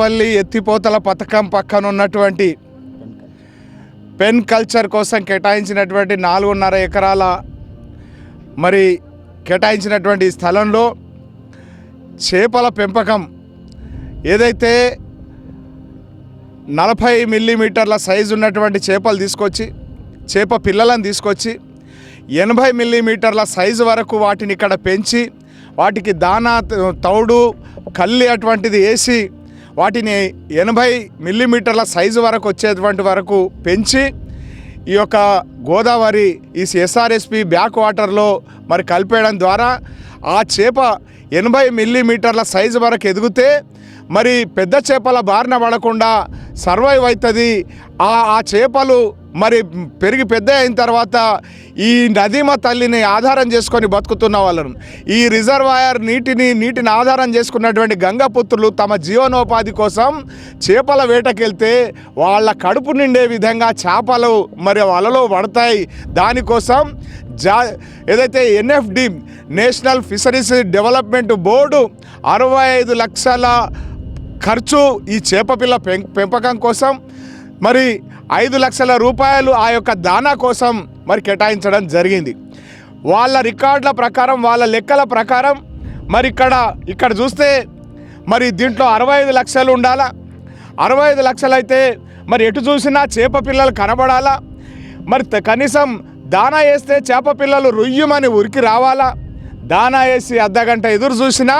నాంపల్లి ఎత్తిపోతల పథకం పక్కన ఉన్నటువంటి పెన్ కల్చర్ కోసం కేటాయించినటువంటి నాలుగున్నర ఎకరాల మరి కేటాయించినటువంటి స్థలంలో చేపల పెంపకం ఏదైతే నలభై మిల్లీమీటర్ల సైజు ఉన్నటువంటి చేపలు తీసుకొచ్చి చేప పిల్లలను తీసుకొచ్చి ఎనభై మిల్లీమీటర్ల సైజు వరకు వాటిని ఇక్కడ పెంచి వాటికి దానా తౌడు కల్లి అటువంటిది వేసి వాటిని ఎనభై మిల్లీమీటర్ల సైజు వరకు వచ్చేటువంటి వరకు పెంచి ఈ యొక్క గోదావరి ఈ ఎస్ఆర్ఎస్పి బ్యాక్ వాటర్లో మరి కలిపేయడం ద్వారా ఆ చేప ఎనభై మిల్లీమీటర్ల సైజు వరకు ఎదిగితే మరి పెద్ద చేపల బారిన పడకుండా సర్వైవ్ అవుతుంది. ఆ ఆ చేపలు మరి పెరిగి పెద్ద అయిన తర్వాత ఈ నదీమ తల్లిని ఆధారం చేసుకొని బతుకుతున్న వాళ్ళను. ఈ రిజర్వాయర్ నీటిని నీటిని ఆధారం చేసుకున్నటువంటి గంగపుత్రులు తమ జీవనోపాధి కోసం చేపల వేటకెళ్తే వాళ్ళ కడుపు నిండే విధంగా చేపలు మరి వలలో పడతాయి. దానికోసం జా ఏదైతే NFD national fisheries development board అరవై ఐదు లక్షల ఖర్చు ఈ చేపపిల్ల పెం పెంపకం కోసం మరి ఐదు లక్షల రూపాయలు ఆ యొక్క దానా కోసం మరి కేటాయించడం జరిగింది. వాళ్ళ రికార్డుల ప్రకారం వాళ్ళ లెక్కల ప్రకారం మరి ఇక్కడ ఇక్కడ చూస్తే మరి దీంట్లో అరవై ఐదు లక్షలు ఉండాలా? అరవై ఐదు లక్షలు అయితే మరి ఎటు చూసినా చేప పిల్లలు కనబడాలా? మరి త- కనీసం దానా వేస్తే చేప పిల్లలు రుయ్యమని ఉరికి రావాలా? దానా వేసి అర్ధగంట ఎదురు చూసినా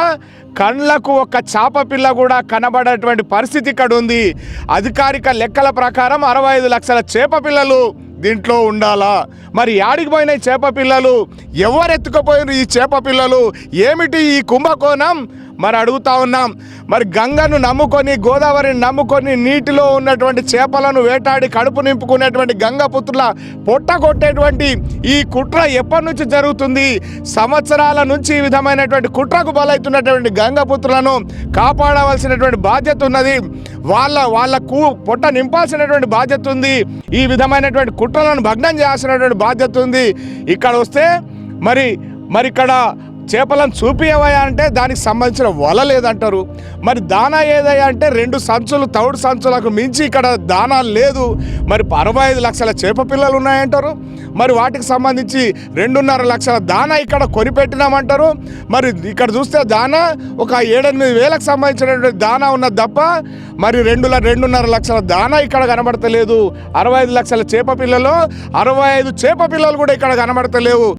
కళ్ళకు ఒక చేప పిల్ల కూడా కనబడేటువంటి పరిస్థితి ఇక్కడ ఉంది. అధికారిక లెక్కల ప్రకారం అరవై ఐదు లక్షల చేప పిల్లలు దీంట్లో ఉండాలా? మరి యాడికి పోయిన ఈ చేప పిల్లలు? ఎవరు ఎత్తుకుపోయిన ఈ చేప పిల్లలు? ఏమిటి ఈ కుంభకోణం? మరి అడుగుతా ఉన్నాం. మరి గంగను నమ్ముకొని గోదావరిని నమ్ముకొని నీటిలో ఉన్నటువంటి చేపలను వేటాడి కడుపు నింపుకునేటువంటి గంగపుత్రుల పొట్ట కొట్టేటువంటి ఈ కుట్ర ఎప్పటి నుంచి జరుగుతుంది? సంవత్సరాల నుంచి ఈ విధమైనటువంటి కుట్రకు బలవుతున్నటువంటి గంగపుత్రులను కాపాడవలసినటువంటి బాధ్యత ఉన్నది. వాళ్ళ వాళ్ళకు పొట్ట నింపాల్సినటువంటి బాధ్యత ఉంది. ఈ విధమైనటువంటి కుట్రలను భగ్నం చేయాల్సినటువంటి బాధ్యత ఉంది. ఇక్కడ వస్తే మరి మరి ఇక్కడ చేపలను చూపియవయా అంటే దానికి సంబంధించిన వల లేదంటారు. మరి దానా ఏదయ్యా అంటే రెండు సంచులు తౌడు సంచులకు మించి ఇక్కడ దానా లేదు. మరి అరవై ఐదు లక్షల చేప పిల్లలు ఉన్నాయంటారు. మరి వాటికి సంబంధించి రెండున్నర లక్షల దానా ఇక్కడ కొనిపెట్టినామంటారు. మరి ఇక్కడ చూస్తే దానా ఒక ఏడెనిమిది వేలకు సంబంధించినటువంటి దానా ఉన్నది తప్ప మరి రెండు రెండున్నర లక్షల దానా ఇక్కడ కనబడతలేదు. అరవై ఐదు లక్షల చేప పిల్లలు అరవై ఐదు చేప పిల్లలు కూడా ఇక్కడ కనబడతలేవు.